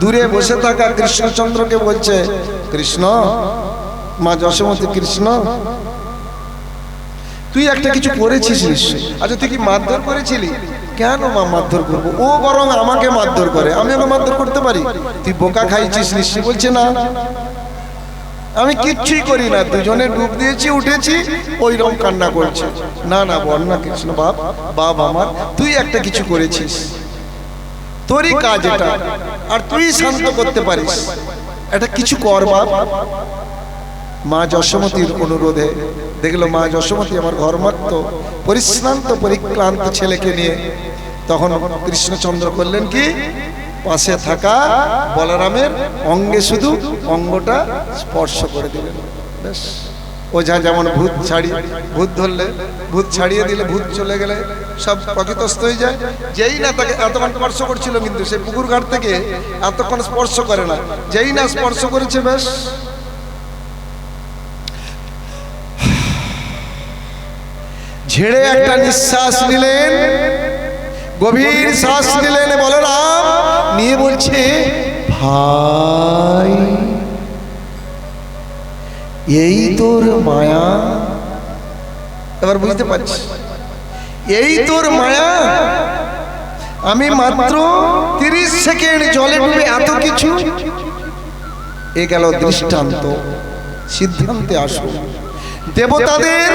দূরে বসে থাকা কৃষ্ণচন্দ্রকে বলছে, কৃষ্ণ, মা যশোমতী কৃষ্ণ, তুই একটা কিছু করেছিস আচ্ছা তুই কি মারধর করেছিলি? কেন মা মারধর করব? ও বরং আমাকে মারধর করে, আমি ওকে মারধর করতে পারি? তুই বোকা খাইছিস নিশ্চয়ই? বলছে না। আমি কিচ্ছুই করি না, দুজনে ডুব দিয়েছি, উঠেছি ওই রকম কান্না করছে। না না, বল না কৃষ্ণ বাপ বাপ আমার, তুই একটা কিছু করেছিস। তোরই কাজ এটা। আর তুই শান্ত করতে পারিস। এটা কিছু কর বাপ। মা যশোমতীর অনুরোধে দেখল মা যশোমতী আমার ঘরমাত্র পরিশ্রান্ত পরিক্লান্ত ছেলেকে নিয়ে তখন কৃষ্ণচন্দ্র করলেন কি? পাশে থাকা বলরামের অঙ্গে শুধু অঙ্গটা স্পর্শ করে দিলেন। ব্যাস ওঝা যেমন ভূত ছাড়ি, ভূত ধরলে ভূত ছাড়িয়ে দিলে ভূত চলে গেলে সব প্রকৃতস্থ হয়ে যায়। যেই না তাকে এতক্ষণ স্পর্শ করছিল কিন্তু সে পুকুর ঘাট থেকে এতক্ষণ স্পর্শ করে না। যেই না স্পর্শ করেছে বেশ। ঝেড়ে একটা নিঃশ্বাস নিলেন, গভীর শ্বাস নিলেন, বলরাম, নিয়ে বলছে, ভাই। এই তোর মায়া। এবার বুঝতে পারছি। এই তোর মায়া, আমি মাত্র তিরিশ সেকেন্ড জলে ডুবে এত কিছু। এ গেল দৃষ্টান্ত। সিদ্ধান্তে আসো। দেবতাদের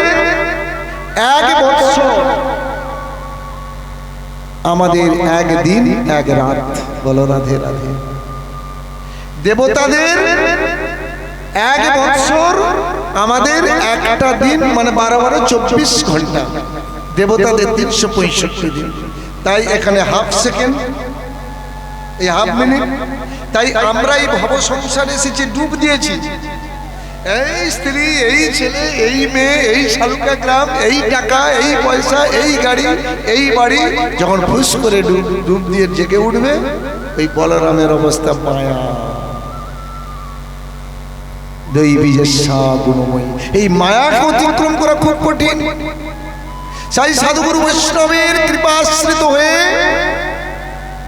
এক বছর আমাদের একদিন এক রাত। বলো রাধে রাধে। দেবতাদের এক বছর আমাদের একটা দিন মানে বারো বারো চব্বিশ ঘণ্টা। দেবতাদের তিনশো পঁয়ষট্টি দিন। তাই এখানে হাফ সেকেন্ড এই হাফ মিনিট তাই আমরা এই ভব সংসারে এসেছি ডুব দিয়েছি। এই স্ত্রী এই ছেলে এই মেয়ে এই শালুকা গ্রাম এই টাকা এই পয়সা এই গাড়ি এই বাড়ি যখন ফুস করে ডুব ডুব দিয়ে জেগে উঠবে এই বলরামের অবস্থা মায়া। এই মায়াকে অতিক্রম করা খুব কঠিন। সাই সাধুগুরু বৈষ্ণবের কৃপাশ্রিত হয়ে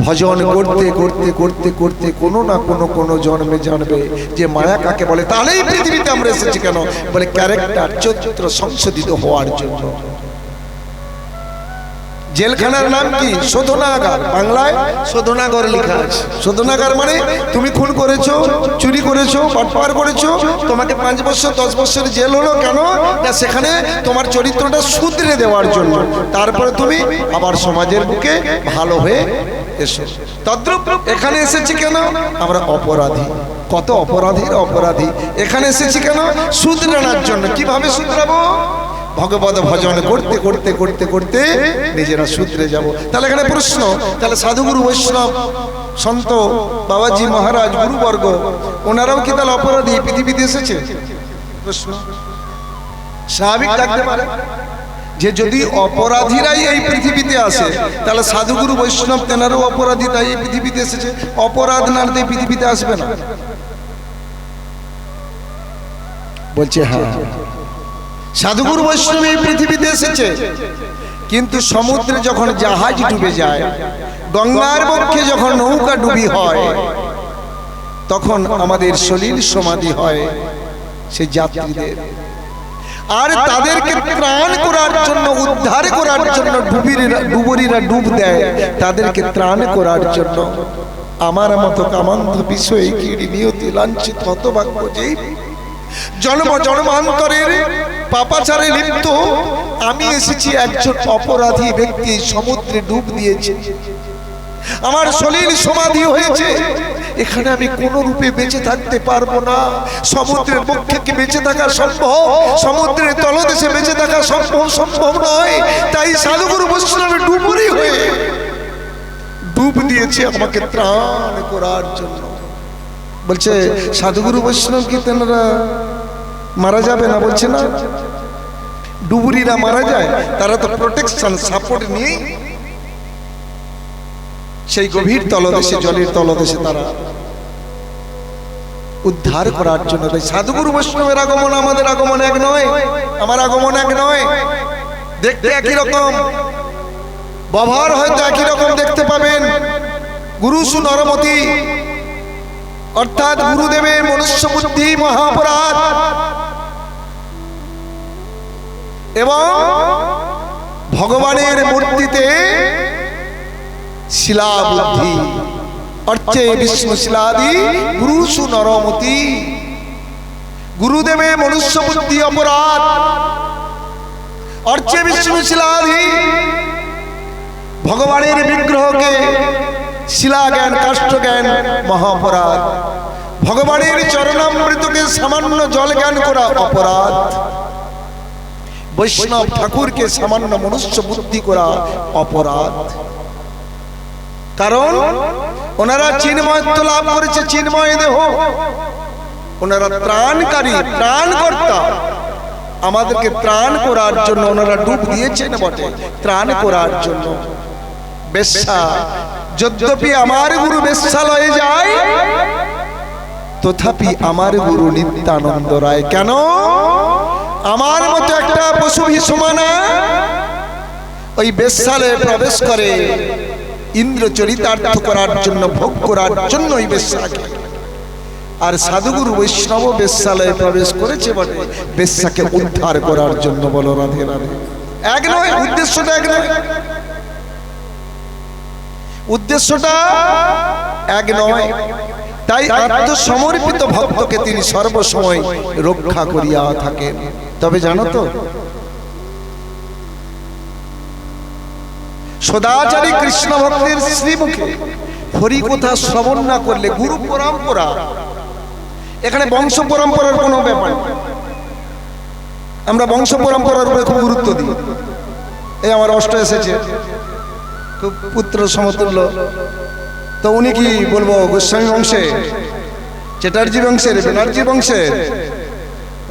ভজন করতে করতে করতে করতে কোনো না কোনো কোনো জন্মে জানবে যে মায়া কাকে বলে। তাহলেই পৃথিবীতে আমরা এসেছি কেন? বলে ক্যারেক্টার চরিত্র সংশোধিত হওয়ার জন্য। জেলখানার নাম কি? শোধনাগার। বাংলায়? শোধনাগর লেখা আছে। শোধনাগার মানে তুমি খুন করেছ চুরি করেছ পাটপার করেছ তোমাকে পাঁচ বছর দশ বছর জেল হলো কেন? না সেখানে তোমার চরিত্রটা শুধরে দেওয়ার জন্য। তারপরে তুমি আবার সমাজের বুকে ভালো হয়ে এসো। তদ্রুপ এখানে এসেছি কেন? আমরা অপরাধী। কত অপরাধীর অপরাধী। এখানে এসেছি কেন? শুধরানোর জন্য। কীভাবে শুধরাবো? ভগবত ভজন করতে করতে করতে করতে নিজেরা সূত্রে যাব। তাহলে এখানে প্রশ্ন তাহলে সাধুগুরু বৈষ্ণব সন্ত বাবাজি মহারাজ গুরুবর্গ ওনারাও কি তাহলে অপরাধী পৃথিবীতে এসেছে? প্রশ্ন। স্বাভাবিক থাকতে পারে। যে যদি অপরাধীরাই এই পৃথিবীতে আসে তাহলে সাধুগুরু বৈষ্ণব তেনারও অপরাধী তাই এই পৃথিবীতে এসেছে। অপরাধ না এই পৃথিবীতে আসবে না। বলছে হ্যাঁ। সাধুগুরু বৈষ্ণব এই পৃথিবীতে এসেছে। কিন্তু সমুদ্রে যখন জাহাজ ডুবে যায় গঙ্গার পক্ষে যখন নৌকা ডুবি হয় তখন আমাদের শরীর সমাধি হয় সে যাত্রীদের। আর তাদেরকে ত্রাণ করার জন্য উদ্ধার করার জন্য ডুবিরা ডুবুরিরা ডুব দেয় তাদেরকে ত্রাণ করার জন্য। আমার মতো কামান্ধ বিষয়ে কিড়ি নিয়তি লাঞ্ছিত হতভাগ্য যে জন্ম জন্মান্তরের পাপাচারে লিপ্ত। আমি এসেছি একজন অপরাধী ব্যক্তি, সমুদ্রে ডুব দিয়েছে। আমার সলিল সমাধি হয়েছে। এখানে আমি কোন রূপে বেঁচে থাকতে পারব না। সমুদ্রের পক্ষে কি বেঁচে থাকা সম্ভব। সমুদ্রের তলদেশে বেঁচে থাকা সম্ভব সম্ভব নয়। তাই সাধুগুরু বৈষ্ণবে ডুবুরি হয়ে ডুব দিয়েছে আমাকে ত্রাণ করার জন্য। বলছে, সাধুগুরু বৈষ্ণব কি তেনারা মারা যাবে না বলছে না? ডুবুরিরা মারা যায়, তারা তো প্রোটেকশন সাপোর্ট নিয়ে সেই গভীর তলদেশে, জলের তলদেশে তারা উদ্ধার করার জন্য তাই সাধুগুরু বৈষ্ণবের আগমন আমাদের আগমন এক নয়, আমার আগমন এক নয়। দেখতে একই রকম। ব্যবহার হয়তো একই রকম দেখতে পাবেন। গুরু সুনরমতি, অর্থাৎ গুরুদেবের মনুষ্য বুদ্ধি মহাপরাধ। এবং ভগবানের মূর্তিতে শিলা বুদ্ধি অর্চে বিষ্ণু শিলাদি গুরু সুনরমতি। গুরুদেবে মনুষ্য বুদ্ধি অপরাধ। অর্চে বিষ্ণু শিলাধি ভগবানের বিগ্রহকে শিলা জ্ঞান কাষ্ঠ জ্ঞান মহাপরাধ। ভগবানের চরণামৃতকে সামান্য জল জ্ঞান করা অপরাধ। বৈষ্ণব ঠাকুরকে সামান্য মনুষ্য বুদ্ধি করা অপরাধ। কারণ ওনারা চিন্ময়ত্ব লাভ করেছে, চিন্ময় দেহ। ওনারা ত্রাণকারী, ত্রাণকর্তা। আমাদেরকে ত্রাণ করার জন্য ওনারা ডুব দিয়েছেন বটে, ত্রাণ করার জন্য। বেশ্যা, যদ্যপি আমার গুরু বেশ্যালয়ে যায় তথাপি আমার গুরু নিত্যানন্দ রায়। কেন? আমার মতো একটা পশু সমানা ওই বেশ্যালয়ে প্রবেশ করে, ইন্দ্র চরিতার্থ করার জন্য, ভোগ করার জন্য ওই বেশ্যাকে। আর সাধুগুরু বৈষ্ণব বেশ্যালয়ে প্রবেশ করেছে বটে, বেশ্যাকে উদ্ধার করার জন্য বলো রাধে রাধে। এক নয়, উদ্দেশ্যটা এক নয়। উদ্দেশ্যটা এক নয়। তাই আত্মসমর্পিত ভক্তকে তিনি সর্বসময় রক্ষা করিয়া থাকেন। তবে জানো তো সদাচারী কৃষ্ণ ভক্তের শ্রীমুখে হরি কথা শ্রবণ না করলে গুরু পরম্পরা এখানে বংশ পরম্পরার কোনো ব্যাপার আমরা বংশ পরম্পরার উপরে খুব গুরুত্ব দিই। এই আমার অষ্ট এসেছে খুব পুত্র সমতুল্য। তো উনি কি বলব গোস্বামী বংশে? চ্যাটার্জি বংশের ব্যানার্জি বংশের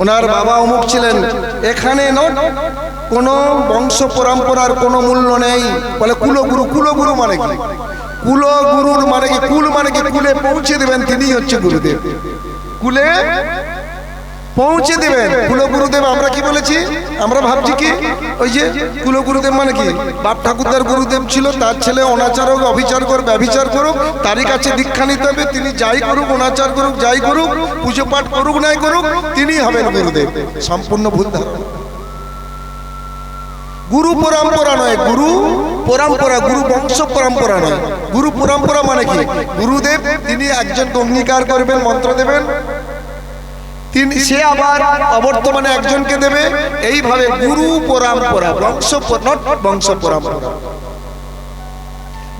ওনার বাবা অমুক ছিলেন। এখানে নট কোনো বংশ পরম্পরার কোনো মূল্য নেই। বলে কুলগুরু কুলগুরু মানে কি? কুলগুরুর মানে কি? কুল মানে কি? কুলে পৌঁছে দেবেন তিনি হচ্ছে গুরুদেব। কুলে পৌঁছে দেবেন। কুলগুরুদেব আমরা কি বলেছি? আমরা ভাবছি কি? ওই যে কুলগুরুদেব মানে কি? বাপ ঠাকুরদার গুরুদেব ছিল, তার ছেলে অনাচার হোক, অবিচার করুক ব্যবিচার করুক, তারই কাছে দীক্ষা নিতে হবে। তিনি যাই করুক, অনাচার করুক, যাই করুক, পুজো পাঠ করুক, নাই করুক তিনি হবেন গুরুদেব। সম্পূর্ণ ভুল ধারণা। গুরু পরম্পরা নয়, গুরু পরম্পরা, গুরু বংশ পরম্পরা নয়। গুরু পরম্পরা মানে কি? গুরুদেব, তিনি একজনকে অঙ্গীকার করবেন, মন্ত্র দেবেন তিনি সে আবার অবর্তমানে একজনকে দেবে। এইভাবে গুরু পরম্পরা, বংশ বংশ পরম্পরা।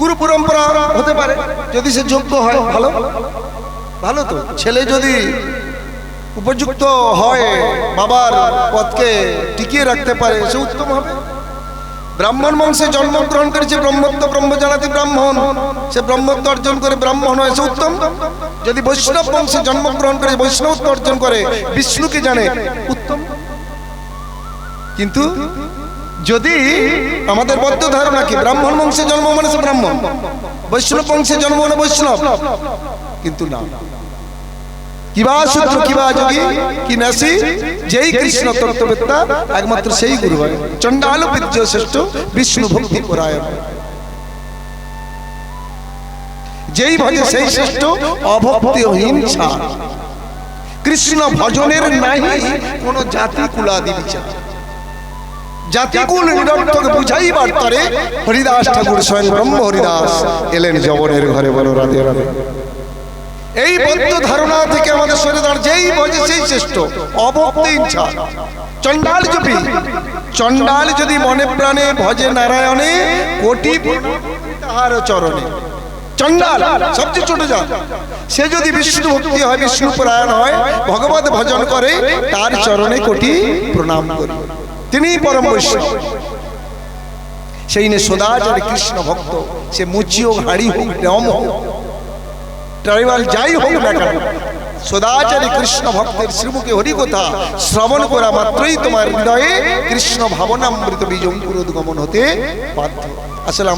গুরু পরম্পরা হতে পারে। যদি সে যোগ্য হয়, ভালো। ভালো তো। ছেলে যদি উপযুক্ত হয়, বাবার পথকে টিকিয়ে রাখতে পারে, সে উত্তম হবে। ব্রাহ্মণ বংশে জন্মগ্রহণ করেছে ব্রহ্মত্ব ব্রহ্মজানাতি ব্রাহ্মণ, সে ব্রহ্মত্ব অর্জন করে ব্রাহ্মণ হয়, সে উত্তম। যদি বৈষ্ণব বংশে জন্মগ্রহণ করে বৈষ্ণবত্ব অর্জন করে বিষ্ণুকে জানে? উত্তম। কিন্তু যদি আমাদের বদ্ধ ধারণা কি, ব্রাহ্মণ বংশে জন্ম মানে সে ব্রাহ্মণ, বৈষ্ণব বংশে জন্ম মানে বৈষ্ণব। কিন্তু না। কিবা কিবা যোগী, কি নাসি, যেই কৃষ্ণ তত্ত্ববেত্তা, একমাত্র সেই গুরু হয়। চণ্ডাল বিদ্য শ্রেষ্ঠ, বিষ্ণু ভক্তি পরায়ণ। যেই ভজে সেই শ্রেষ্ঠ অভক্তি ও হিংসা কৃষ্ণ ভজনের নাহি কোন জাতি কুলাদি বিচার। জাতিকুল নিরর্থক বুঝাইবার তরে হরিদাস ঠাকুর স্বয়ং ব্রহ্ম হরিদাস এলেন জবনের ঘরে বলো রাধে রাধে। এই বদ্ধ ধারণা থেকে আমাদের দাঁড় যেই ভজে সেই শ্রেষ্ঠ অভক্ত ইচ্ছা চণ্ডাল জপি। চণ্ডাল যদি মনে প্রাণে ভজে নারায়ণে কোটি তাহার চরণে। চণ্ডাল সবচেয়ে ছোট যা সে যদি বিষ্ণু ভক্তি হয় বিষ্ণু পরায়ণ হয় ভগবত ভজন করে তার চরণে কোটি প্রণাম করি। তিনি পরম বৈষ্ণব। সেই নে সদাচারী কৃষ্ণ ভক্ত সে মুচি হোক হাড়ি হোক রম হোক ট্রাইবাল যাই হোক না কেন সদাচারী কৃষ্ণ ভক্তের শ্রীমুখে হরিকথা শ্রবণ করা মাত্রই তোমার হৃদয়ে কৃষ্ণ ভাবনামৃত বীজ অঙ্কুরোদ্গমন হতে বাধ্য। আসলে